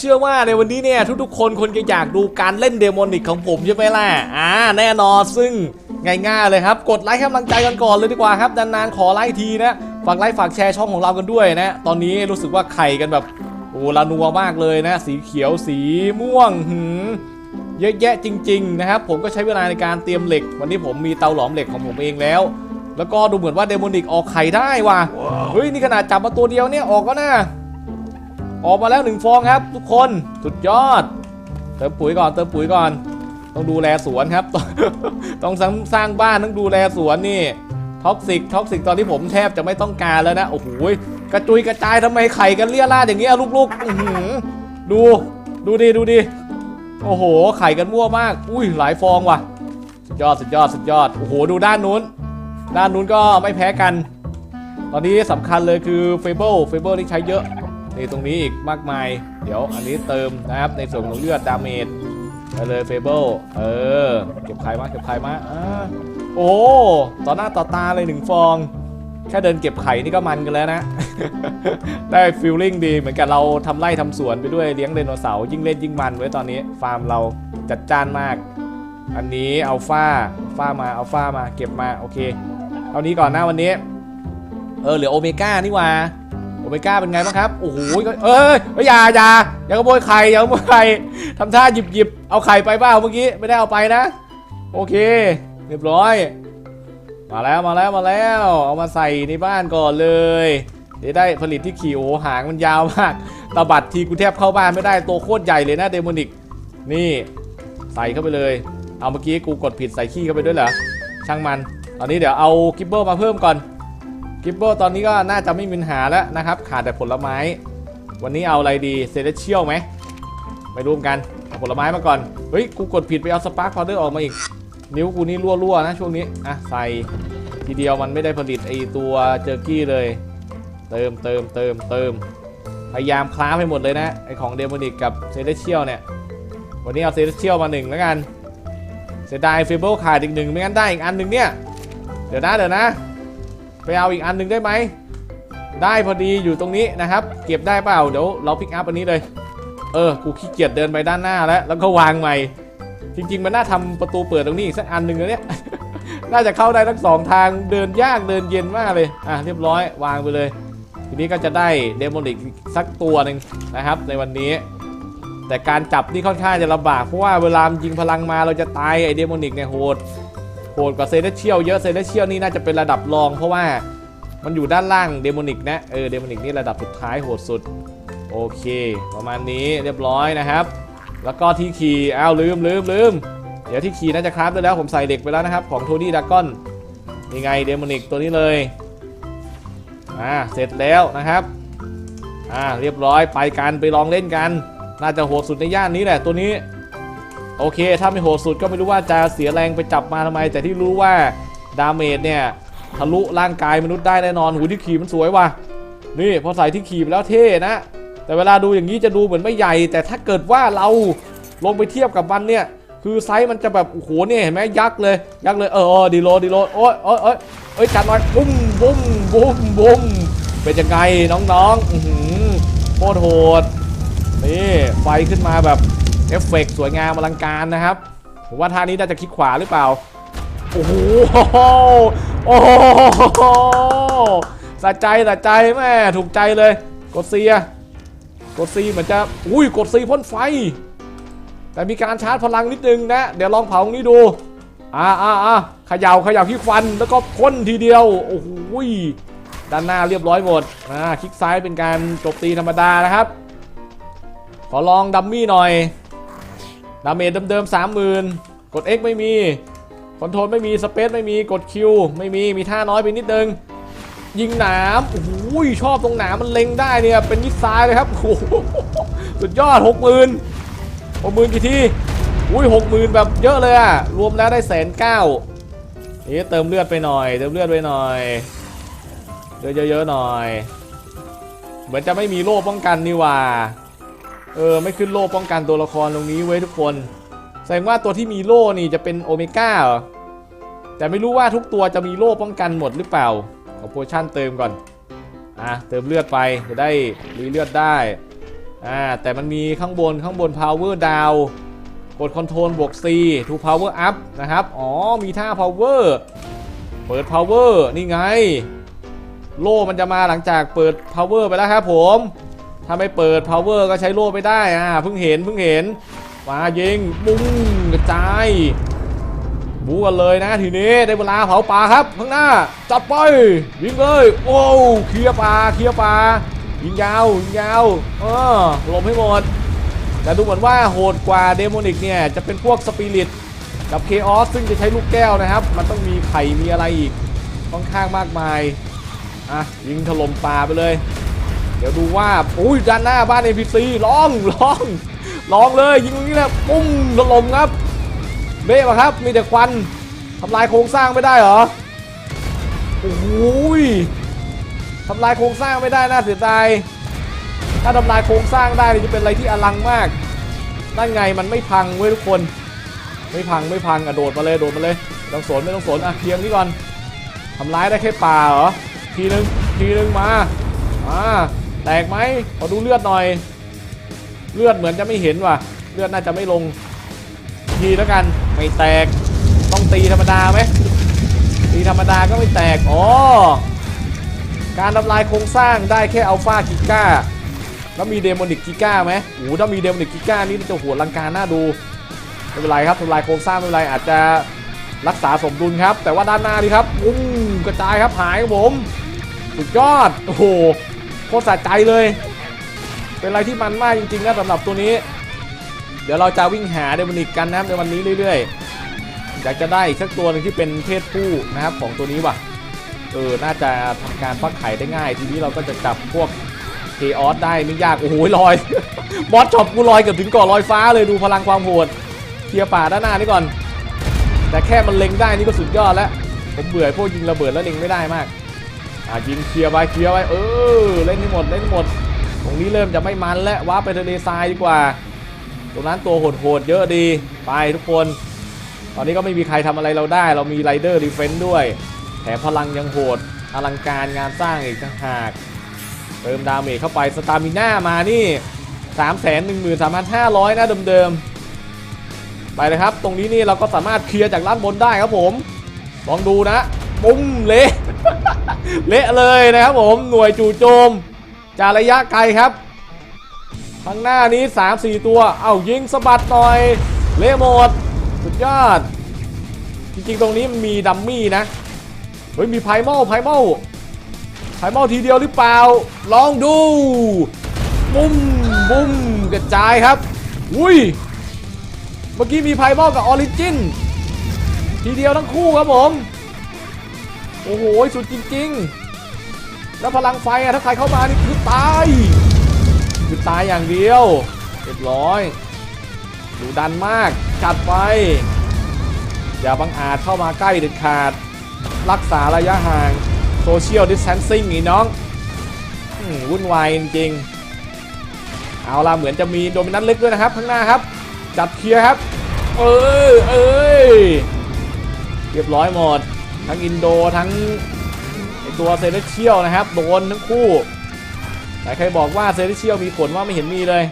เชื่อว่าในวันนี้เนี่ยทุกๆคนคนจะอยากดูการเล่นเดโมนิกของผมใช่ไหมล่ะ อ่า แน่นอนซึ่งง่ายๆเลยครับ กดไลค์กำลังใจกันก่อนเลยดีกว่าครับ นานๆขอไลค์ทีนะ ฝากไลค์ฝากแชร์ช่องของเรากันด้วยนะ ตอนนี้รู้สึกว่าไข่กันแบบโอ้ละนัวมากเลยนะ สีเขียวสีม่วงหืมเยอะแยะจริง ๆ นะครับ ผมก็ใช้เวลาในการเตรียมเหล็ก วันนี้ผมมีเตาหลอมเหล็กของผมเองแล้ว แล้วก็ดูเหมือนว่าเดโมนิกออกไข่ได้ว่ะ เฮ้ยนี่ขนาดจับมาตัวเดียวเนี่ยออกก็น่า ออกมาแล้วหนึ่งฟองครับ ทุกคนสุดยอด เติมปุ๋ยก่อนเติมปุ๋ยก่อน ต้องดูแลสวนครับ ต้องสร้างสร้างบ้านต้องดูแลสวนนี่ท็อกซิกท็อกซิกตอนที่ผมแทบจะไม่ต้องการแล้วนะโอ้โหกระจุยกระจายทำไมไข่กันเลี่ยราดอย่างเงี้ยลูกๆดูดูดิดูดิโอ้โห ไข่กันมั่วมาก อุ้ยหลายฟองว่ะ สุดยอดสุดยอดสุดยอด โอ้โห ดูด้านนู้น ด้านนู้นก็ไม่แพ้กัน ตอนนี้สำคัญเลยคือเฟเบิลเฟเบิลที่ใช้เยอะ นี่ตรงนี้อีกมากมาย เดี๋ยวอันนี้เติมนะครับในส่วนของเลือดดาเมจไปเลยเฟเบิลเออ เก็บไข่มาเก็บไข่มาอ่าโอ้ต่อหน้าต่อตาเลยหนึ่งฟอง แค่เดินเก็บไข่นี่ก็มันกันแล้วนะ ได้ฟิลลิ่งดีเหมือนกับเราทำไร่ทำสวนไปด้วยเลี้ยงไดโนเสาร์ยิ่งเล่นยิ่งมันไว้ตอนนี้ ฟาร์มเราจัดจ้านมาก อันนี้อัลฟาฟ้ามาอัลฟามาเก็บมาโอเค เท่านี้ก่อนนะวันนี้ เออเหลือโอเมก้านี่ว่า เมก้าเป็นไงบ้างครับ โอ้โหเอ้ยเอ้ยอย่าอย่าอย่าขโมยไข่อย่าขโมยไข่ทำท่าหยิบหยิบเอาไข่ไปเปล่าเมื่อกี้ไม่ได้เอาไปนะ โอเค เรียบร้อย มาแล้วมาแล้วมาแล้ว เอามาใส่ในบ้านก่อนเลยเดี๋ยวได้ผลิตที่ขี่โอหางมันยาวมากตบัดทีกูแทบเข้าบ้านไม่ได้ตัวโคตรใหญ่เลยนะเดโมนิกนี่ใส่เข้าไปเลย เอาเมื่อกี้กูกดผิดใส่ขี้เข้าไปด้วยเหรอช่างมัน ตอนนี้เดี๋ยวเอากิบเบิลมาเพิ่มก่อน กิบเบิลตอนนี้ก็น่าจะไม่มีปัญหาแล้วนะครับ ขาดแต่ผลไม้ วันนี้เอาอะไรดีเซเลเชียลไหมไปรวมกันเอาผลไม้มาก่อน เฮ้ย กูกดผิดไปเอาสปาร์คพาวเดอร์ออกมาอีก นิ้วกูนี่รั่วๆนะช่วงนี้ อะ ใส่ทีเดียวมันไม่ได้ผลิตไอตัวเจอร์กี้เลย เติมเติมเติมเติมพยายามคล้าให้หมดเลยนะ ไอของเดมอนิกกับเซเลเชียลเนี่ย วันนี้เอาเซเลเชียลมาหนึ่งแล้วกันเสียดายฟิเบิลขาดอีกหนึ่งไม่งั้นได้อีกอันหนึ่งเนี่ย เดี๋ยวนะเดี๋ยวนะ ไปเอาอีกอันหนึ่งได้ไหม ได้พอดีอยู่ตรงนี้นะครับ เก็บได้เปล่า เดี๋ยวเราพิกอัพอันนี้เลย เออ กูขี้เกียจเดินไปด้านหน้าแล้ว แล้วก็วางใหม่ จริง ๆ มันน่าทำประตูเปิดตรงนี้อีกสักอันหนึ่งนะเนี่ย น่าจะเข้าได้ทั้งสองทาง เดินยากเดินเย็นมากเลย อะเรียบร้อยวางไปเลย ทีนี้ก็จะได้เดโมนิกสักตัวหนึ่งนะครับ ในวันนี้ แต่การจับนี่ค่อนข้างจะลำบาก เพราะว่าเวลามยิงพลังมาเราจะตายไอเดโมนิกเนี่ยโหด โหดกว่าเซเลเชียลเยอะเซเลเชียลนี่น่าจะเป็นระดับรองเพราะว่ามันอยู่ด้านล่างเดโมนิกนะเออเดโมนิกนี่ระดับสุดท้ายโหดสุด โอเค ประมาณนี้เรียบร้อยนะครับ แล้วก็ที่ขี่อ้าวลืมลืมลืมเดี๋ยวที่ขี่น่าจะคราฟได้แล้วผมใส่เด็กไปแล้วนะครับ ของโทนี่ดากอนนี่ไงเดโมนิกตัวนี้เลยอ่าเสร็จแล้วนะครับอ่าเรียบร้อยไปกันไปลองเล่นกัน น่าจะโหดสุดในย่านนี้แหละตัวนี้ โอเค ถ้าไม่โหดสุดก็ไม่รู้ว่าจะเสียแรงไปจับมาทำไม แต่ที่รู้ว่าดาเมจเนี่ยทะลุร่างกายมนุษย์ได้แน่นอนหูที่ขี่มันสวยว่ะนี่พอใส่ที่ขี่ไปแล้วเท่นะ แต่เวลาดูอย่างนี้จะดูเหมือนไม่ใหญ่ แต่ถ้าเกิดว่าเราลงไปเทียบกับมันเนี่ย คือไซส์มันจะแบบโอ้โหเนี่ยเห็นไหมยักษ์เลยยักษ์เลยเออดีโลดีโลโอ้ยโอ้ยโอ้ยเอ้ยจัดหน่อยบุ้มบุ้มบุ้มบุ้มเป็นยังไงน้องๆโคตรโหดนี่ไฟขึ้นมาแบบ เอฟเฟกต์สวยงามอลังการนะครับ ผมว่าท่านี้น่าจะคลิกขวาหรือเปล่า โอ้โห โอ้โหสะใจสะใจแม่ถูกใจเลย กดซีอะกดซีเหมือนจะ อุ้ย กดซีพ่นไฟ แต่มีการชาร์จพลังนิดนึงนะ เดี๋ยวลองเผาตรงนี้ดู อ่าอ่าอ่าขย่าขย่าที่ฟันแล้วก็พ่นทีเดียว โอ้โหยด้านหน้าเรียบร้อยหมด อ่า คลิกซ้ายเป็นการจมตีธรรมดานะครับ ขอลองดัมมี่หน่อย ดาเมจเดิมๆสามหมื่นกด X ไม่มี คอนโทรลไม่มี สเปซไม่มี กด Q ไม่มี มีท่าน้อยไปนิดนึง ยิงหนามโอ้โหชอบตรงหนามมันเล็งได้เนี่ย เป็นยิดซ้ายเลยครับโอ้สุดยอดหกหมื่นหกหมื่นกี่ทีอุ้ยหกหมื่นแบบเยอะเลยอะรวมแล้วได้แสนเก้านี่เติมเลือดไปหน่อย เติมเลือดไปหน่อยเยอะๆหน่อย เหมือนจะไม่มีโล่ป้องกันนี่ว่า เออไม่ขึ้นโล่ป้องกันตัวละครตรงนี้ไว้ยทุกคน แสดงว่าตัวที่มีโล่นี่จะเป็นโอเมก้าเหรอแต่ไม่รู้ว่าทุกตัวจะมีโล่ป้องกันหมดหรือเปล่า ขอโพชั่นเติมก่อนอะเติมเลือดไปจะได้รีเลือดได้อ่าแต่มันมีข้างบนข้างบน power down กด control บวก C to power up นะครับ อ๋อ มีท่า power เปิด power นี่ไง โล่มันจะมาหลังจากเปิด power ไปแล้วครับผม ถ้าไม่เปิด power ก็ใช้โล่ไม่ได้อ่าเพิ่งเห็นเพิ่งเห็นมายิงปุ้งกระจายบูกันเลยนะทีนี้ได้เวลาเผาป่าครับข้างหน้าจับไปยิงเลยโอ้เคลียป่าเคลียป่ายิงยาวยิงยาวเออหลบให้หมดแต่ดูเหมือนว่าโหดกว่าเดโมนิกเนี่ยจะเป็นพวกสปิริตกับเคออสซึ่งจะใช้ลูกแก้วนะครับ มันต้องมีไข่มีอะไรอีกค่อนข้างมากมายอะยิงถล่มป่าไปเลย เดี๋ยวดูว่าอุ้ยด้านหน้าบ้าน NPC ร้องร้องร้องเลยยิงตรงนี้แหละปุ้มถล่มครับเบ้ปะครับมีแต่ควันทำลายโครงสร้างไม่ได้เหรอโอ้โหยทำลายโครงสร้างไม่ได้น่าเสียดายถ้าทำลายโครงสร้างได้นี่จะเป็นอะไรที่อลังมากนั่นไงมันไม่พังเว้ยทุกคน ไม่พังไม่พังอะโดดมาเลยโดดมาเลยต้องสนไม่ต้องสนอะเคลียร์นี่ก่อนทำร้ายได้แค่ป่าเหรอทีนึงทีนึงมาอ่า แตกไหมขอดูเลือดหน่อย เลือดเหมือนจะไม่เห็นว่ะ เลือดน่าจะไม่ลง ทีแล้วกัน ไม่แตก ต้องตีธรรมดาไหมตีธรรมดาก็ไม่แตก อ๋อ การทำลายโครงสร้างได้แค่อัลฟากิก้า แล้วมีเดโมนิกกิก้าไหมโอ้ถ้ามีเดโมนิกกิก้านี่จะหัวลังการน่าดู ไม่เป็นไรครับทำลายโครงสร้างไม่เป็นไรอาจจะรักษาสมดุลครับ แต่ว่าด้านหน้านี่ครับอุ้มกระจายครับหายครับผม สุดยอด โอ้โห โคตรสะใจเลย เป็นอะไรที่มันมากจริงๆนะสำหรับตัวนี้ เดี๋ยวเราจะวิ่งหาเดโมนิกกันนะครับในวันนี้เรื่อยๆ อยากจะได้สักตัวหนึงที่เป็นเพศผู้นะครับของตัวนี้ว่ะ เออ น่าจะทำการฟักไข่ได้ง่าย ทีนี้เราก็จะจับพวกเคออสได้ไม่ยาก โอ้โหลอย บอสช็อปกูลอยเกือบถึงกาะลอยฟ้าเลยดูพลังความโหดเคลียร์ป่าด้านหน้านี่ก่อน แต่แค่มันเล็งได้นี่ก็สุดยอดแล้ว ผมเบื่อพวกยิงระเบิดแล้วเล็งไม่ได้มาก อะยิงเคลียร์ไปเคลียร์ไปเออเล่นให้หมดเล่นให้หมด ตรงนี้เริ่มจะไม่มันแล้วว้าร์ปไปทะเลทรายดีกว่า ตรงนั้นตัวโหดๆเยอะดีไปทุกคน ตอนนี้ก็ไม่มีใครทำอะไรเราได้ เรามีไรเดอร์ดีเฟนต์ด้วยแถมพลังยังโหดอลังการงานสร้างอีกต่างหากเติมดาเมจเข้าไปสตามิน่ามานี่3 1 3 5 0 0นะเดิมๆไปเลยครับ ตรงนี้นี่เราก็สามารถเคลียร์จากด้านบนได้ครับผม ลองดูนะ ปุ้มเละเละเลยนะครับผมหน่วยจู่โจมจากระยะไกลครับข้างหน้านี้ 3-4 ตัว เอายิงสะบัดหน่อย เละหมด สุดยอด จริงๆ ตรงนี้มีดัมมี่นะ เฮ้ย มีไพมอลไพมอลไพมอลทีเดียวหรือเปล่า ลองดู บุ้มบุ้มกระจายครับ อุ้ย เมื่อกี้มีไพมอลกับออริจิน ทีเดียวทั้งคู่ครับผม โอ้โหสุดจริง ๆ แล้วพลังไฟอะถ้าใครเข้ามานี่คือตายคือตายอย่างเดียวเรียบร้อยดูดันมากจัดไป อย่าบังอาจเข้ามาใกล้เด็ดขาด รักษาระยะห่างโซเชียลดิส a ทนซิ่งนี่น้องอวุ่นวายจริงเอาล่ะเหมือนจะมีโดมินันเล็กด้วยนะครับ ข้างหน้าครับ จัดเคลียร์ครับ เออเอ้ยเรียบร้อยหมด ทั้งอินโดทั้งตัวเซเลเชียลนะครับ โดนทั้งคู่แต่ใครบอกว่าเซเลเชียลมีขนว่าไม่เห็นมีเลย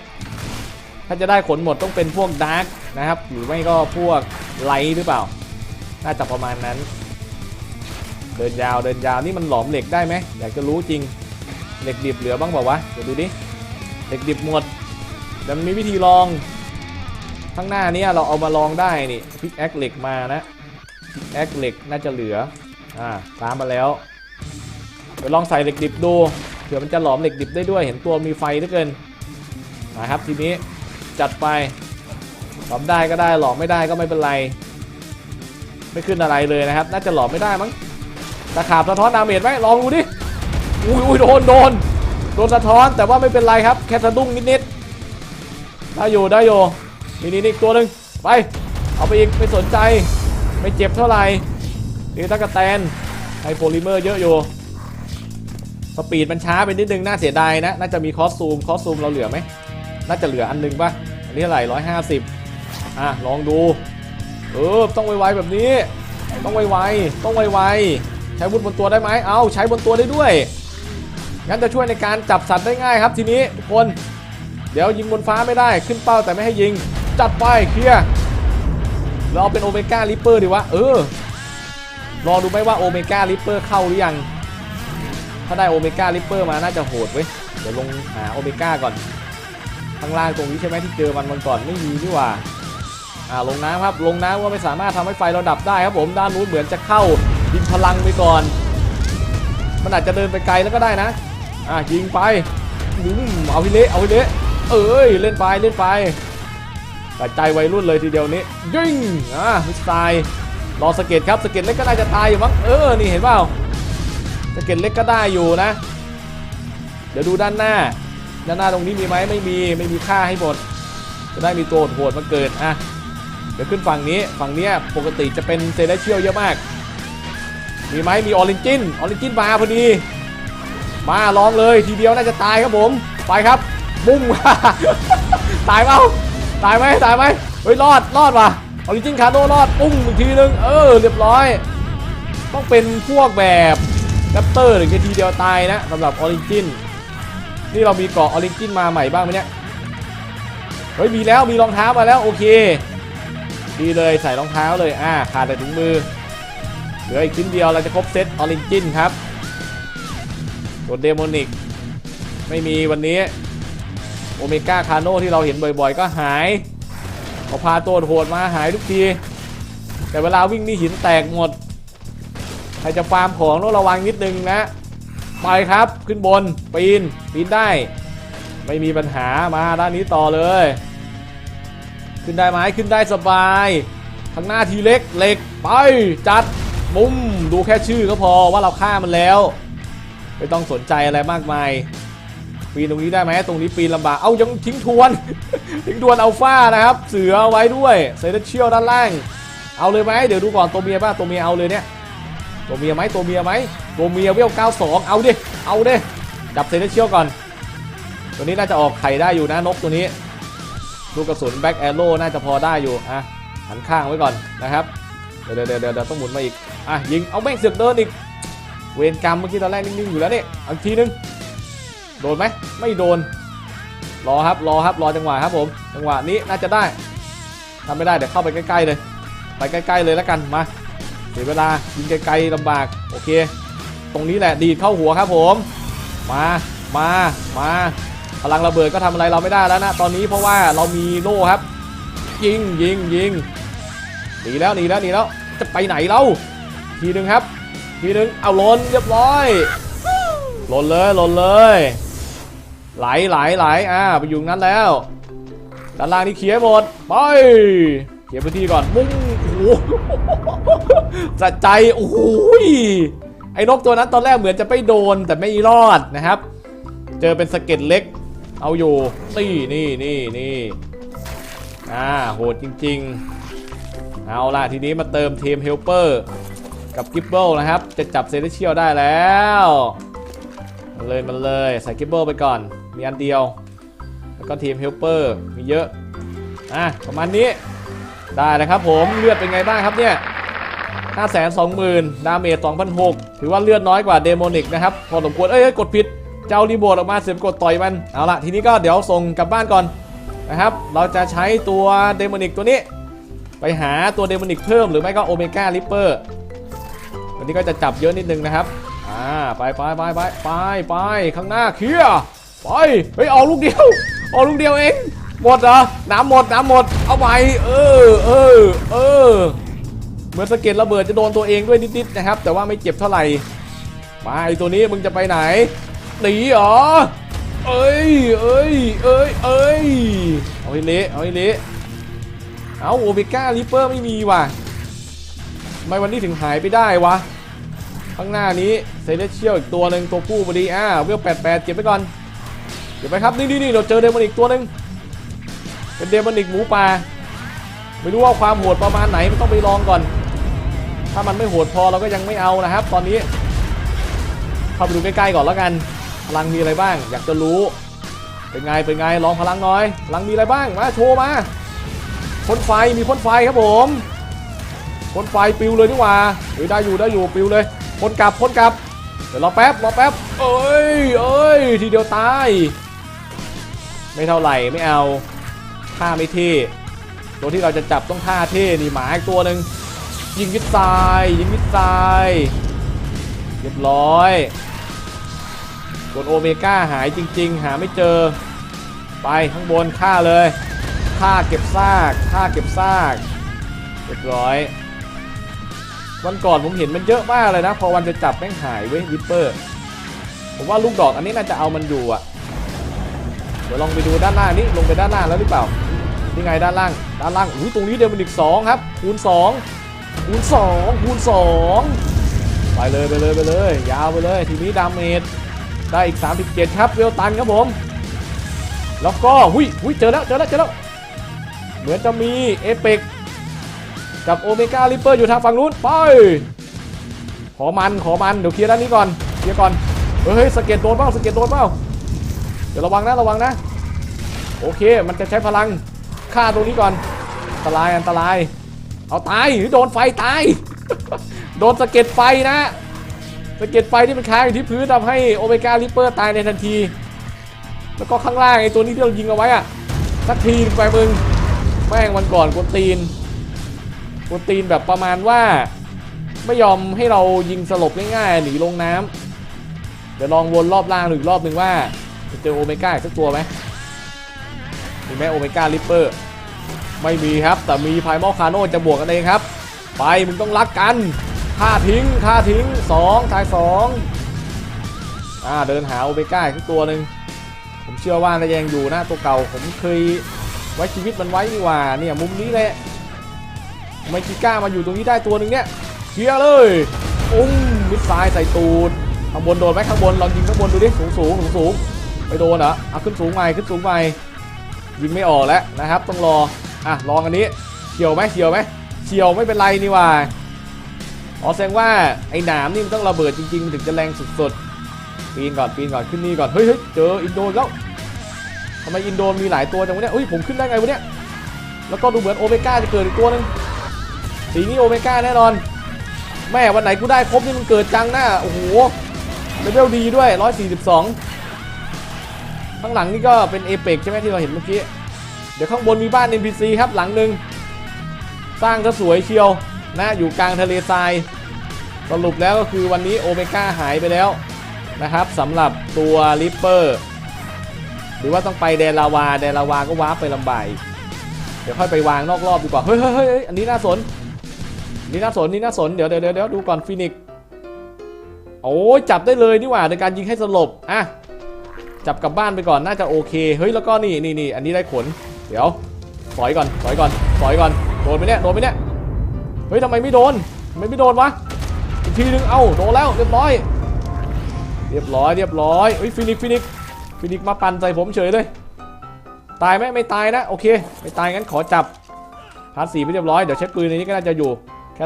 ถ้าจะได้ขนหมดต้องเป็นพวกดาร์กนะครับ หรือไม่ก็พวกไลท์หรือเปล่า น่าจะประมาณนั้น เดินยาวเดินยาวนี่มันหลอมเหล็กได้ไหมอยากจะรู้จริง เหล็กดิบเหลือบ้างเปล่าวะ เดี๋ยวดูดิ เหล็กดิบหมดเดี๋ยวมันมีวิธีลอง ข้างหน้านี้เราเอามาลองได้นี่พิกแอคเหล็กมานะ แอคเหล็กน่าจะเหลือ อ่าตามมาแล้ว เดี๋ยวลองใส่เหล็กดิบดู เผื่อมันจะหลอมเหล็กดิบได้ด้วย เห็นตัวมีไฟเหลือเกิน นะครับทีนี้จัดไป หลอมได้ก็ได้ หลอมไม่ได้ก็ไม่เป็นไร ไม่ขึ้นอะไรเลยนะครับ น่าจะหลอมไม่ได้มั้ง ตะขาบสะท้อนดาเมจไหมลองดูดิ อุ้ยอุ้ยโดนโดน โดนสะท้อนแต่ว่าไม่เป็นไรครับ แค่สะดุ้งนิดๆ ได้อยู่ได้อยู่นี่นี่นี่อีกตัวหนึ่งไป เอาไปอีกไม่สนใจ ไม่เจ็บเท่าไหร่นี่ตะกะแตนไฮโพลิเมอร์เยอะอยู่สปีดมันช้าไปนิดนึงน่าเสียดายนะ น่าจะมีคอสซูม คอสซูมเราเหลือไหม น่าจะเหลืออันนึงปะอันนี้เท่าไหร่ร้อยห้าสิบอะ ลองดู เออ ต้องไวๆแบบนี้ ต้องไวๆ ต้องไวๆ ใช้วุธบนตัวได้ไหม เอาใช้บนตัวได้ด้วย งั้นจะช่วยในการจับสัตว์ได้ง่ายครับทีนี้ทุกคน เดี๋ยวยิงบนฟ้าไม่ได้ ขึ้นเป้าแต่ไม่ให้ยิง จัดไปเคลียร์ เราเอาเป็นโอเมก้าลิปเปอร์ดีวะ เออ รอดูไหมว่าโอเมก้าลิปเปอร์เข้าหรือยัง ถ้าได้โอเมก้าลิปเปอร์มาน่าจะโหดเว้ย เดี๋ยวลงหาโอเมก้าก่อน ข้างล่างตรงนี้ใช่ไหมที่เจอมันมันก่อนไม่มีนี่ว่าอ่าลงน้ำครับ ลงน้ำว่าไม่สามารถทำให้ไฟเราดับได้ครับผมด้านนู้นเหมือนจะเข้ายิงพลังไปก่อน มันอาจจะเดินไปไกลแล้วก็ได้นะ อะยิงไปอืมเอาให้เละเอาให้เละเอ้ยเล่นไปเล่นไป แต่ใจวัยรุ่นเลยทีเดียวนี้ยิงอะมิสไซล์รอสเก็ตครับสเก็ตเล็กก็น่าจะตายอยู่มั้งเออนี่เห็นเปล่าสเก็ตเล็กก็ได้อยู่นะ เดี๋ยวดูด้านหน้า ด้านหน้าตรงนี้มีไหมไม่มีไม่มีค่าให้หมด จะได้มีตัวโหดมาเกิดอะเดี๋ยวขึ้นฝั่งนี้ฝั่งเนี้ยปกติจะเป็นเซเลเชียลเยอะมาก มีไหมมีออริจินออริจินมาพอดี มาลองเลยทีเดียวน่าจะตายครับผมไปครับบุ้งตายเปล่า ตายไหมตายไหมเฮ้ยรอดรอดว่ะออริจินคาโนรอดปุ้งอีกทีนึงเออเรียบร้อย ต้องเป็นพวกแบบแรปเตอร์ถึงจะทีเดียวตายนะสำหรับออริจินนี่เรามีเกาะออริจินมาใหม่บ้างไหมเนี่ยเฮ้ยมีแล้วมีรองเท้ามาแล้วโอเคดีเลยใส่รองเท้าเลยอ่าขาดแต่ถุงมือเหลืออีกชิ้นเดียวเราจะครบเซตออริจินครับตัวเดโมนิกไม่มีวันนี้ โอเมก้าคาโน่ที่เราเห็นบ่อยๆ ก็หายพอพาตัวโหดมาหายทุกที แต่เวลาวิ่งนี่หินแตกหมด ใครจะฟาร์มของต้องระวังนิดนึงนะ ไปครับขึ้นบน ปีน ปีนได้ ไม่มีปัญหามาด้านนี้ต่อเลย ขึ้นได้ไหมขึ้นได้สบายข้างหน้าทีเล็กเหล็กไปจัดมุมดูแค่ชื่อก็พอว่าเราฆ่ามันแล้ว ไม่ต้องสนใจอะไรมากมาย ปีนตรงนี้ได้ไหมตรงนี้ปีนลำบาก เอายังทิ้งทวน ทิ้งทวนอัลฟานะครับ เสือเอาไว้ด้วยเซเลเชียลด้านล่าง เอาเลยไหมเดี๋ยวดูก่อนตัวเมียป่ะตัวเมียเอาเลยเนี่ย ตัวเมียไหมตัวเมียไหมตัวเมียเวล92 เอาดิ เอาดิ ดับเซเลเชียลก่อน ตัวนี้น่าจะออกไข่ได้อยู่นะนกตัวนี้ ลูกกระสุนแบ็กแอโร่น่าจะพอได้อยู่ อะ หันข้างไว้ก่อนนะครับ เดี๋ยวเดี๋ยวเดี๋ยวต้องหมุนมาอีก อะยิง เอาแม่งเสือกเดินอีก เวรกรรมเมื่อกี้ตอนแรกนิ่งๆอยู่แล้วเนี่เอาอีกทีนึง โดนไหมไม่โดน รอครับรอครับรอจังหวะครับผม จังหวะนี้น่าจะได้ทำไม่ได้เดี๋ยวเข้าไปใกล้ๆเลย ไปใกล้ๆเลยแล้วกันมาเสียเวลายิงไกลๆลำบากโอเค ตรงนี้แหละดีดเข้าหัวครับผม มามามาพลังระเบิดก็ทำอะไรเราไม่ได้แล้วนะตอนนี้เพราะว่าเรามีโล่ครับ ยิงยิงยิงหนีแล้วหนีแล้วหนีแล้วจะไปไหนเราทีหนึ่งครับ ทีหนึ่งเอาลนเรียบร้อยหลนเลยหลนเลย ไหลไหลไหลอ่าไปอยู่นั้นแล้ว ด้านล่างนี่เคลียร์หมด ไปเคลียร์พื้นที่ก่อน มุ้งโอ้โหสะใจ โอ้โหไอ้นกตัวนั้นตอนแรกเหมือนจะไม่โดนแต่ไม่รอดนะครับ เจอเป็นสะเก็ดเล็ก เอาอยู่นี่นี่นี่นี่อ่าโหดจริง ๆ เอาล่ะทีนี้มาเติมทีมเฮลเปอร์กับกิบเบิลนะครับ จะจับเซเลเชียลได้แล้วมาเลยมาเลย ใส่กิบเบิลไปก่อน มีอันเดียว แล้วก็ทีมเฮลเปอร์มีเยอะอะประมาณนี้ได้เลยครับผมเลือดเป็นไงบ้างครับเนี่ย5 2 0 0 0 0 ดาเมจ2,600ถือว่าเลือดน้อยกว่าเดโมนิกนะครับ พอสมควร เอ้ย กดผิด เจ้ารีโมทออกมาเสียบกดต่อยมัน เอาละทีนี้ก็เดี๋ยวส่งกลับบ้านก่อนนะครับ เราจะใช้ตัวเดโมนิกตัวนี้ ไปหาตัวเดโมนิกเพิ่มหรือไม่ก็โอเมก้าลิปเปอร์วันนี้ก็จะจับเยอะนิดนึงนะครับ อ่า ไปไปไปไปไปไปข้างหน้าเคลียร์ ไปเฮ้ออกลูกเดียวออกลูกเดียวเอง หมดเหรอน้ำหมดน้ำหมด เอาไปเออเออเออเหมือนสะเก็ดระเบิดจะโดนตัวเองด้วยนิดๆนะครับ แต่ว่าไม่เจ็บเท่าไหร่มาไอตัวนี้มึงจะไปไหนหนีเหรอเอ้ยเอ้ยเอ้ยเอ้ยเอาให้เละเอาให้เละเอาโอเมก้าลิเปอร์ไม่มีว่ะทำไมวันนี้ถึงหายไปได้วะ ข้างหน้านี้เซเลเชียลอีกตัวหนึ่งตัวผู้พอดีอ่าเวลแปดแปดเก็บไปก่อน เก็บไปครับนี่นี่เราเจอเดมอนิกตัวหนึ่งเป็นเดมอนิกหมูป่าไม่รู้ว่าความโหดประมาณไหนมันต้องไปลองก่อน ถ้ามันไม่โหดพอเราก็ยังไม่เอานะครับ ตอนนี้เข้าไปดูใกล้ๆก่อนแล้วกัน พลังมีอะไรบ้าง อยากจะรู้ เป็นไงเป็นไงลองพลังน่อย พลังมีอะไรบ้างมาโชว์มาพ่นไฟมีพ่นไฟครับผมพ่นไฟปิวเลยนี่หว่าเฮ้ยได้อยู่ได้อยู่ปิวเลยพ่นกลับพ่นกลับเดี๋ยวรอแป๊บรอแป๊บเอ้ยเอ้ยทีเดียวตาย ไม่เท่าไหร่ไม่เอาท่าไม่เท่ตัวที่เราจะจับต้องท่าเท่นี่หมาอีกตัวหนึ่งยิงวิดทรายยิงวิดทรายเรียบร้อยส่วนโอเมก้าหายจริง ๆ หาไม่เจอ ไปข้างบนฆ่าเลยฆ่าเก็บซากฆ่าเก็บซากเรียบร้อยวันก่อนผมเห็นมันเยอะมากเลยนะ พอวันจะจับแม่งหายเว้ยวิปเปอร์ ผมว่าลูกดอกอันนี้น่าจะเอามันอยู่อะ เดี๋ยวลองไปดูด้านล่านี่ลงไปด้านล่าแล้วหรือเปล่านี่ไงด้านล่าง ด้านล่างอุ้ยตรงนี้เดินเป็นอีกสองครับคูณสองคูณสองคูณสองไปเลยไปเลยไปเลย ยาวไปเลย ทีนี้ดาเมจได้อีก 37 ครับเวลตันครับผม แล้วก็หุยหุยเจอแล้วเจอแล้วเจอแล้วเหมือนจะมีเอเปกกับโอเมก้าริปเปอร์อยู่ทางฝั่งนู้นไป ขอมันขอมันเดี๋ยวเคลียร์ด้านนี้ก่อนเคลียร์ก่อนเฮ้ยสะเก็ตโดนเปล่าสะเก็ตโดนเปล่า ดี๋ยวระวังนะระวังนะ โอเค มันจะใช้พลังฆ่าตรงนี้ก่อน อันตรายอันตราย เอาตายหรือโดนไฟตาย โดนสะเก็ดไฟนะสะเก็ดไฟที่มันค้างอยู่ที่พื้นทำให้โอเมก้าริปเปอร์ตายในทันที แล้วก็ข้างล่างไอ้ตัวนี้ที่เรายิงเอาไว้อะสักทีไปมึง แม่งวันก่อนกวนตีนกวนตีนแบบประมาณว่า ไม่ยอมให้เรายิงสลบง่ายๆหนีลงน้ำเดี๋ยวลองวนรอบล่างหนึ่งรอบหนึ่งว่า จะเจอโอเมก้าสักตัวไหมมีไหมโอเมก้าลิปเปอร์ไม่มีครับ แต่มีไพมอลคาโนจะบวกกันเองครับ ไปมึงต้องรักกันฆ่าทิ้งฆ่าทิ้ง2ทาย2อ่าเดินหาโอเมก้าสักตัวหนึ่งผมเชื่อว่านาจะยังอยู่นะตัวเก่า ผมเคยไว้ชีวิตมันไว้นี่หว่าเนี่ยมุมนี้แหละไมกิก้ามาอยู่ตรงนี้ได้ตัวหนึ่งเนี่ยเคลียร์เลยอุ้งมิดไซล์ใส่ตูดข้างบนโดนไหมข้างบนลองยิงข้างบนดูดิสูงสูงสูงสูง ไม่โดนเหรออขึ้นสูงใหม่ขึ้นสูงใหม่ยิงไม่ออกแล้วนะครับ ต้องรออะลองอันนี้เฉียวไหมเฉียวไหมเฉียวไม่เป็นไรนี่ว่าอ๋อแสดงว่าไอ้หนามนี่มันต้องระเบิดจริงๆมันถึงจะแรงสุดๆปีนก่อนปีนก่อนขึ้นนี่ก่อนเฮ้ยเเจออินโดอีกแล้วทำไมอินโดมีหลายตัวจังวะเนี่ยเฮ้ยผมขึ้นได้ไงวะเนี่ยแล้วก็ดูเหมือนโอเมก้าจะเกิดอีกตัวหนึงสีนี้โอเมก้าแน่นอน แม่วันไหนกูได้ครบนี่มันเกิดจังหน้าโอ้โหเลเวลดีด้วย 142 ข้างหลังนี่ก็เป็นเอเปกใช่ไหมที่เราเห็นเมื่อกี้ เดี๋ยวข้างบนมีบ้าน NPC ครับหลังหนึ่งสร้างก็สวยเชียวนะอยู่กลางทะเลทราย สรุปแล้วก็คือวันนี้โอเมก้าหายไปแล้วนะครับสำหรับตัวริปเปอร์หรือว่าต้องไปแดนลาวาแดนลาวาก็ว้าร์ปไปลำบากเดี๋ยวค่อยไปวางนอกรอบดีกว่าเฮ้ยเฮ้ยเฮ้ยอันนี้น่าสนนี่น่าสนนี่น่าสนเดี๋ยวเดี๋ยวเดี๋ยวดูก่อนฟินิกโอ้จับได้เลยนี่หว่าในการยิงให้สลบอะ จับกลับบ้านไปก่อนน่าจะโอเคเฮ้ยแล้วก็นี่นี่นี่อันนี้ได้ขน เดี๋ยวถอยก่อนถอยก่อนถอยก่อนโดนไหมเนี่ยโดนไหมเนี่ยเฮ้ยทำไมไม่โดนทำไมไม่โดนวะอีกทีนึงเอ้าโดนแล้วเรียบร้อย เรียบร้อยเรียบร้อยเฮ้ยฟินิกฟินิกฟินิกมาปั่นใส่ผมเฉยเลย ตายไหมไม่ตายนะโอเค ไม่ตายงั้นขอจับพาร์ทสี่ไปเรียบร้อยเดี๋ยวเช็คปืนในนี้ก็น่าจะอยู่แค่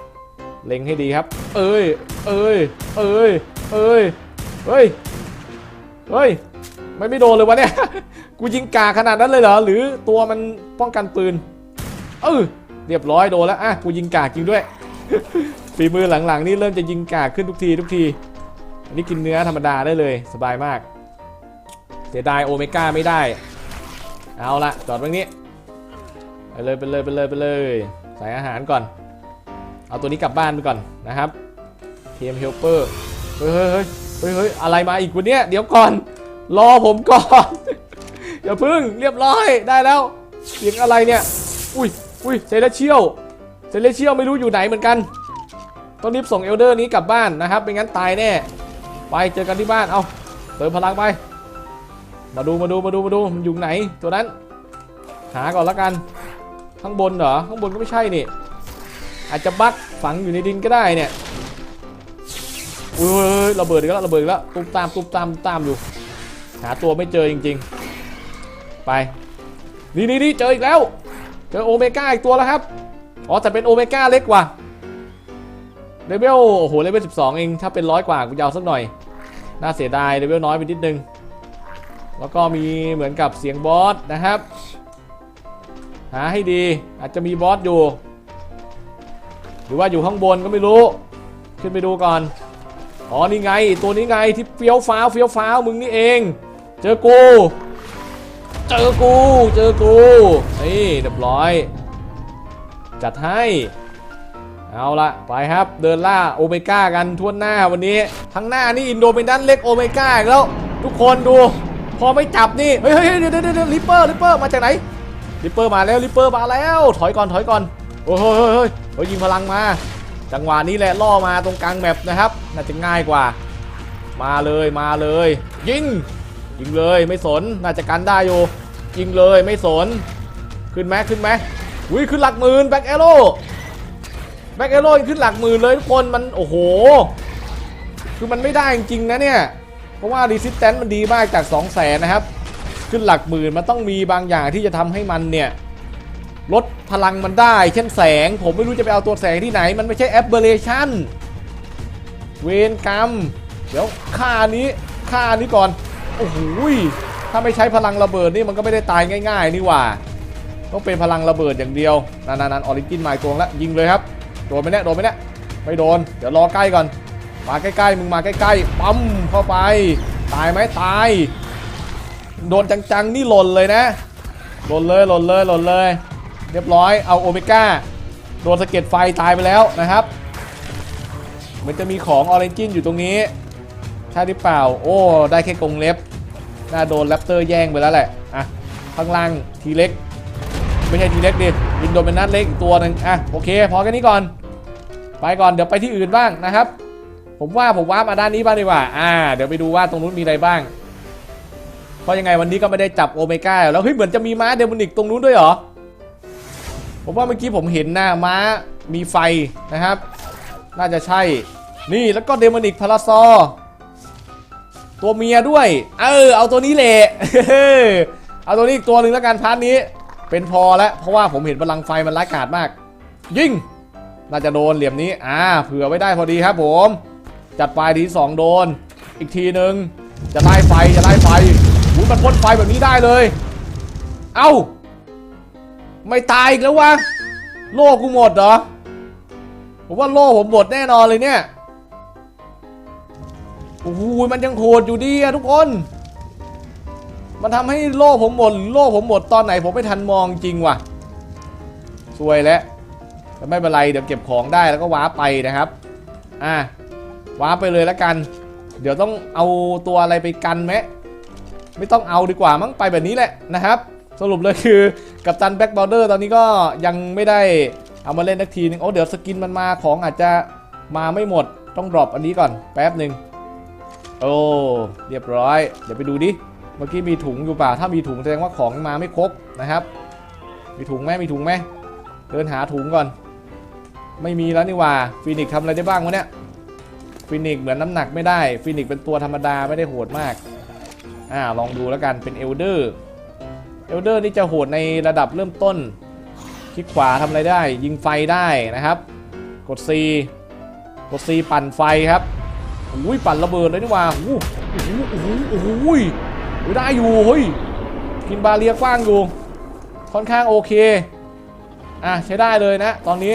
2,000เล็งให้ดีครับ เอ้ยเอ้ยเอ้ยเอ้ยเฮ้ย เฮ้ย ไม่ไม่โดนเลยวะเนี่ย กูยิงกาขนาดนั้นเลยเหรอ หรือตัวมันป้องกันปืน เออเรียบร้อยโดนแล้ว อะ กูยิงกากจริงด้วย ฝีมือหลังๆ นี่เริ่มจะยิงกาขึ้นทุกทีทุกที อันนี้กินเนื้อธรรมดาได้เลย สบายมาก เสียดายโอเมก้าไม่ได้ เอาละจอดไว้นี้ ไปเลยไปเลยไปเลยไปเลยใส่อาหารก่อน เอาตัวนี้กลับบ้านไปก่อนนะครับเทมเฮลเปอร์ เฮ้ยเฮ้ย เฮ้ยเฮ้ยอะไรมาอีกวันเนี้ยเดี๋ยวก่อน รอผมก่อนอย่าพึ่งเรียบร้อยได้แล้วเสียงอะไรเนี่ย อุ้ยอุ้ยเซเลเชียลเซเลเชียลไม่รู้อยู่ไหนเหมือนกันต้องรีบส่งเอลเดอร์นี้กลับบ้านนะครับไม่งั้นตายแน่ ไปเจอกันที่บ้านเอาเติมพลังไป มาดูมาดูมาดูมาดูมันอยู่ไหนตัวนั้น หาก่อนละกัน ข้างบนเหรอข้างบนก็ไม่ใช่นี่อาจจะบั๊กฝังอยู่ในดินก็ได้เนี่ย อุ้ยระเบิดอีกแล้วระเบิดอีกแล้วตุ้มตามตุ้มตามตามอยู่หาตัวไม่เจอจริง ๆ ไปนี่นี่นี่เจออีกแล้ว เจอโอเมก้าอีกตัวแล้วครับอ๋อแต่เป็นโอเมก้าเล็กกว่าเลเวลโอ้โหเลเวล12เองถ้าเป็นร้อยกว่ากูจะเอาสักหน่อย น่าเสียดายเลเวลน้อยไปนิดนึง แล้วก็มีเหมือนกับเสียงบอสนะครับ หาให้ดีอาจจะมีบอสอยู่ หรือว่าอยู่ข้างบนก็ไม่รู้ ขึ้นไปดูก่อน อ๋อนี่ไง ตัวนี้ไงที่เฟี้ยวฟ้าวเฟี้ยวฟ้าวมึงนี่เอง เจอกู เจอกู เจอกูนี่เรียบร้อย จัดให้ เอาละไปครับเดินล่าโอเมก้ากันทั่วหน้าวันนี้ทั้งหน้านี่อินโดเป็นด้านเล็กโอเมก้าอีกแล้ว ทุกคนดู พอไม่จับนี่ เฮ้ยเฮ้ยเดี๋ยวเดี๋ยวเดี๋ยวลิปเปอร์ลิปเปอร์มาจากไหนลิปเปอร์มาแล้วลิปเปอร์มาแล้ว ถอยก่อนถอยก่อนโอ้โหเฮ้ยเฮ้ยเฮ้ยยิงพลังมา จังหวะนี้แหละล่อมาตรงกลางแมปนะครับ น่าจะง่ายกว่า มาเลยมาเลย ยิง ยิงเลยไม่สน น่าจะกันได้อยู่ ยิงเลยไม่สน ขึ้นไหมขึ้นไหมอุ้ยขึ้นหลักหมื่นแบ็กเอโร่แบ็กเอโร่ขึ้นหลักหมื่นเลยทุกคนมันโอ้โห คือมันไม่ได้จริงๆนะเนี่ย เพราะว่า resistance มันดีมากจาก 2 0 0แสนนะครับ ขึ้นหลักหมื่นมันต้องมีบางอย่างที่จะทำให้มันเนี่ย ลดพลังมันได้ เช่นแสง ผมไม่รู้จะไปเอาตัวแสงที่ไหน มันไม่ใช่ aberration เวนกรรม เดี๋ยวฆ่านี้ฆ่านี้ก่อน โอ้โหถ้าไม่ใช้พลังระเบิดนี่มันก็ไม่ได้ตายง่าย ๆ นี่หว่า ต้องเป็นพลังระเบิดอย่างเดียวนั่นนั่นออริจินมาอีกตัวแล้วยิงเลยครับ โดนไหมเนี่ยโดนไหมเนี่ยไม่โดน เดี๋ยวรอใกล้ก่อน มาใกล้ๆ มึงมาใกล้ๆ ปั๊มเข้าไป ตายไหมตาย โดนจังๆ นี่หล่นเลยนะ หล่นเลย หล่นเลย หล่นเลย เรียบร้อยเอาโอเมก้าโดนสะเก็ดไฟตายไปแล้วนะครับมันจะมีของออเรนจินอยู่ตรงนี้ใช่หรือเปล่า โอ้ได้แค่กรงเล็บน่าโดนแรปเตอร์แย่งไปแล้วแหละอะข้างล่างทีเล็ก ไม่ใช่ทีเล็กดิอินโดเป็นนัทเล็กอีกตัวหนึ่งอะโอเค พอแค่นี้ก่อน ไปก่อนเดี๋ยวไปที่อื่นบ้างนะครับ ผมว่าผมว่ามาด้านนี้บ้างดีกว่า อ่า เดี๋ยวไปดูว่าตรงนู้นมีอะไรบ้างเพราะยังไงวันนี้ก็ไม่ได้จับโอเมก้าแล้วเฮ้ยเหมือนจะมีม้าเดมอนิกตรงนู้นด้วยเหรอ ผมว่าเมื่อกี้ผมเห็นหน้าม้ามีไฟนะครับ น่าจะใช่ นี่แล้วก็เดมอนิกพาราซอตัวเมียด้วย เออ เอาตัวนี้แหละเอาตัวนี้อีกตัวหนึ่งแล้วกันพาร์ทนี้ เป็นพอแล้ว เพราะว่าผมเห็นพลังไฟมันร้ายกาจมาก ยิงน่าจะโดนเหลี่ยมนี้ อ่า เผื่อไว้ได้พอดีครับผม จัดไฟทีสองโดน อีกทีหนึ่งจะไล่ไฟ จะไล่ไฟหูมันพ่นไฟแบบนี้ได้เลย เอ้า ไม่ตายอีกแล้ววะ โล่กูหมดเหรอ ผมว่าโล่ผมหมดแน่นอนเลยเนี่ย โอ้โหมันยังโหดอยู่ดีอะทุกคน มันทำให้โล่ผมหมด โล่ผมหมดตอนไหนผมไม่ทันมองจริงว่ะซวยแล้วแต่ไม่เป็นไรเดี๋ยวเก็บของได้แล้วก็ว้าไปนะครับ อะว้าไปเลยแล้วกัน เดี๋ยวต้องเอาตัวอะไรไปกันไหมไม่ต้องเอาดีกว่ามั้งไปแบบนี้แหละนะครับ สรุปเลยคือกับตันแบ็กบอลเดอร์ตอนนี้ก็ยังไม่ได้เอามาเล่นนักทีนึงโอ้เดี๋ยวสกินมันมาของอาจจะมาไม่หมดต้องดรอปอันนี้ก่อนแป๊บหนึ่งโอ้เรียบร้อย เดี๋ยวไปดูดิเมื่อกี้มีถุงอยู่ป่าถ้ามีถุงแสดงว่าของมาไม่ครบนะครับ มีถุงไหมมีถุงไหมเดินหาถุงก่อน ไม่มีแล้วนี่หว่าฟินิกทำอะไรได้บ้างวะเนี่ยฟินิกเหมือนน้ำหนักไม่ได้ฟินิกเป็นตัวธรรมดาไม่ได้โหดมากอ่าลองดูแล้วกันเป็นเอลเดอร์ ลเดอร์นี่จะโหดในระดับเริ่มต้น คลิกขวาทำอะไรได้ ยิงไฟได้นะครับ กด C กด C ปั่นไฟครับอุ้ยปั่นระเบิดเลยนี่ว่าโอ้โหโอ้โหโอ้โหโอ้โหได้อยู่เฮ้ยกินบาเรียกว้างอยู่ ค่อนข้างโอเค อะใช้ได้เลยนะ ตอนนี้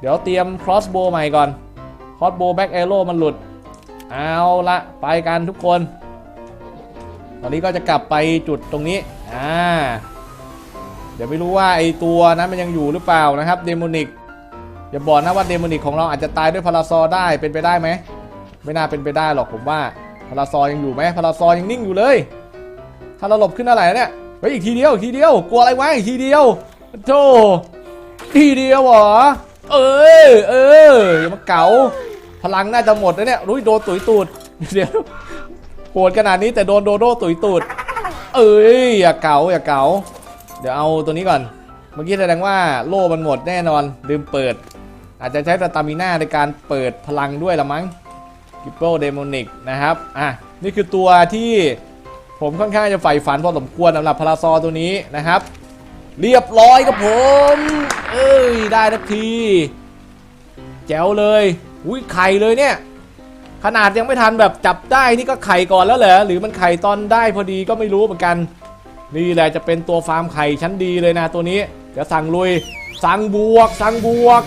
เดี๋ยวเตรียม crossbow ใหม่ก่อน crossbow back arrow มันหลุด เอาละไปกันทุกคน ตอนนี้ก็จะกลับไปจุดตรงนี้ อ่าเดี๋ยวไม่รู้ว่าไอตัวนั้นมันยังอยู่หรือเปล่านะครับเดมอนิกอย่าบอกนะว่าเดมอนิกของเราอาจจะตายด้วยพาราซอได้เป็นไปได้ไหมไม่น่าเป็นไปได้หรอกผมว่าพาราซอยังอยู่ไหมพาราซอยังนิ่งอยู่เลย ถ้าเราหลบขึ้นอะไรเนี่ยเฮ้ยอีกทีเดียวอีกทีเดียวกลัวอะไรวะอีกทีเดียวโธ่ทีเดียวเหรอเออเอออย่ามาเก๋าพลังน่าจะหมดแล้วเนี่ยรุ้ยโดนตุยตูดเดี๋ยวโหดขนาดนี้แต่โดนโดโดตุยตูด เอ้ยอย่าเก๋าอย่าเก๋าเดี๋ยวเอาตัวนี้ก่อน เมื่อกี้แสดงว่าโล่มันหมดแน่นอนลืมเปิด อาจจะใช้สตามิน่าในการเปิดพลังด้วยละมั้งกิปเปิลเดโมนิกนะครับอะนี่คือตัวที่ผมค่อนข้างจะใฝ่ฝันพอสมควรสำหรับพาราซอตัวนี้นะครับ เรียบร้อยครับผม เอ้ยได้ทักที แจ๋วเลยอุ้ยไข่เลยเนี่ย ขนาดยังไม่ทันแบบจับได้นี่ก็ไข่ก่อนแล้วเหรอหรือมันไข่ตอนได้พอดีก็ไม่รู้เหมือนกัน นี่แหละจะเป็นตัวฟาร์มไข่ชั้นดีเลยนะตัวนี้เดี๋ยวสั่งลุย สั่งบวก สั่งบวก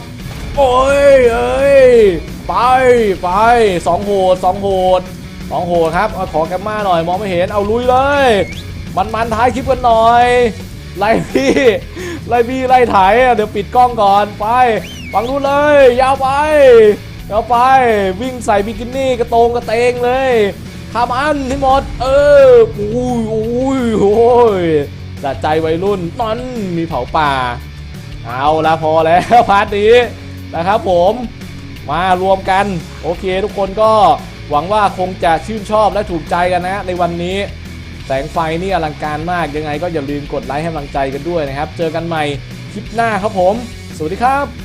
โอ้ยเอ้ยไปไปสองโหดสองโหดสองโหดครับเอาขอแกมมาหน่อยมองไม่เห็นเอาลุยเลย มันมันท้ายคลิปกันหน่อยไล่พี่ไล่พี่ไล่ถอะเดี๋ยวปิดกล้องก่อนไปฟังนู้เลย ยาวไป ยาวไปวิ่งใส่บิกินี่กระโตงกระเตงเลยทำอันให้หมด เอออุ้ยอุ้ยโอ้ยสะใจวัยรุ่นนั่นมีเผาป่า เอาละพอแล้วพาร์ทนี้นะครับผมมารวมกัน โอเคทุกคนก็หวังว่าคงจะชื่นชอบและถูกใจกันนะ ในวันนี้ แสงไฟนี่อลังการมากยังไงก็อย่าลืมกดไลค์ให้กำลังใจกันด้วยนะครับ เจอกันใหม่คลิปหน้าครับผม สวัสดีครับ